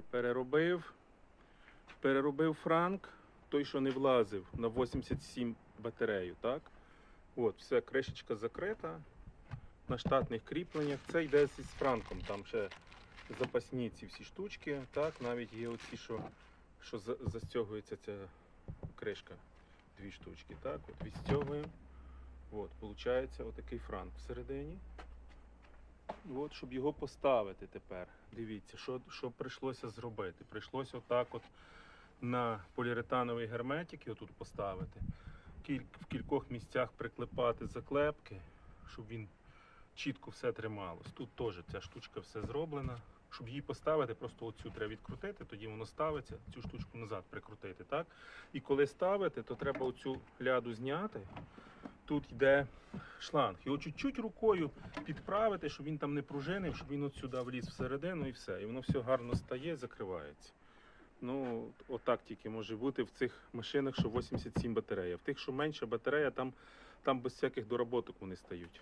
переробив. Переробив франк, той, що не влазив на 87 батарею. Так? От, все, кришечка закрита. На штатних кріпленнях. Це йде з франком. Там ще запасні ці всі штучки. Так? Навіть є оці, що, що застягується ця кришка. Дві штучки. Так? От відстягуємо. От, виходить отакий франк всередині. От, щоб його поставити тепер. Дивіться, що, що прийшлося зробити. Прийшлося отак от на поліуретановий герметик його тут поставити. Кіль, в кількох місцях приклепати заклепки, щоб він чітко все трималось. Тут теж ця штучка все зроблена. Щоб її поставити, просто оцю треба відкрутити, тоді воно ставиться, цю штучку назад прикрутити. Так? І коли ставити, то треба оцю ляду зняти. Тут йде шланг. Його чуть-чуть рукою підправити, щоб він там не пружинив, щоб він от сюди вліз всередину і все. І воно все гарно стає, закривається. Ну, отак тільки може бути в цих машинах, що 87 батарея. В тих, що менша батарея, там, там без всяких доработок вони стають.